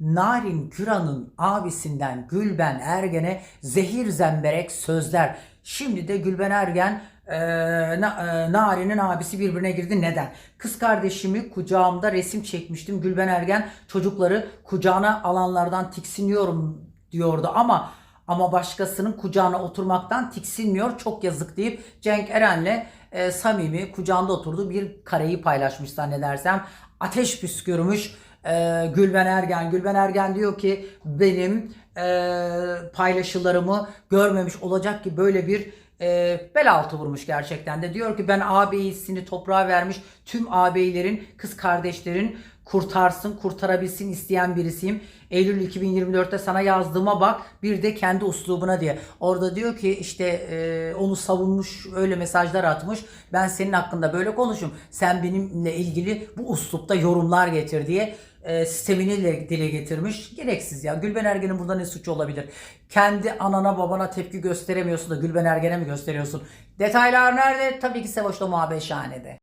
Narin Güran'ın abisinden Gülben Ergen'e zehir zemberek sözler. Şimdi de Gülben Ergen e, e, Narin'in abisi birbirine girdi. Neden? Kız kardeşimi kucağımda resim çekmiştim. Gülben Ergen çocukları kucağına alanlardan tiksiniyorum diyordu ama ama başkasının kucağına oturmaktan tiksinmiyor. Çok yazık deyip Cenk Eren'le e, samimi kucağında oturduğu bir kareyi paylaşmış zannedersem. Ateş püskürmüş e, Gülben Ergen. Gülben Ergen diyor ki benim e, paylaşılarımı görmemiş olacak ki böyle bir e, bel altı vurmuş gerçekten de. Diyor ki ben ağabeyisini toprağa vermiş tüm ağabeylerin, kız kardeşlerin kurtarsın, kurtarabilsin isteyen birisiyim. Eylül 2024'te sana yazdığıma bak bir de kendi uslubuna diye. Orada diyor ki işte e, onu savunmuş öyle mesajlar atmış. Ben senin hakkında böyle konuşum. Sen benimle ilgili bu uslupta yorumlar getir diye e, sistemini dile, getirmiş. Gereksiz ya. Gülben Ergen'in burada ne suçu olabilir? Kendi anana babana tepki gösteremiyorsun da Gülben Ergen'e mi gösteriyorsun? Detaylar nerede? Tabii ki Sevoş'la Muhabbet Şahane'de.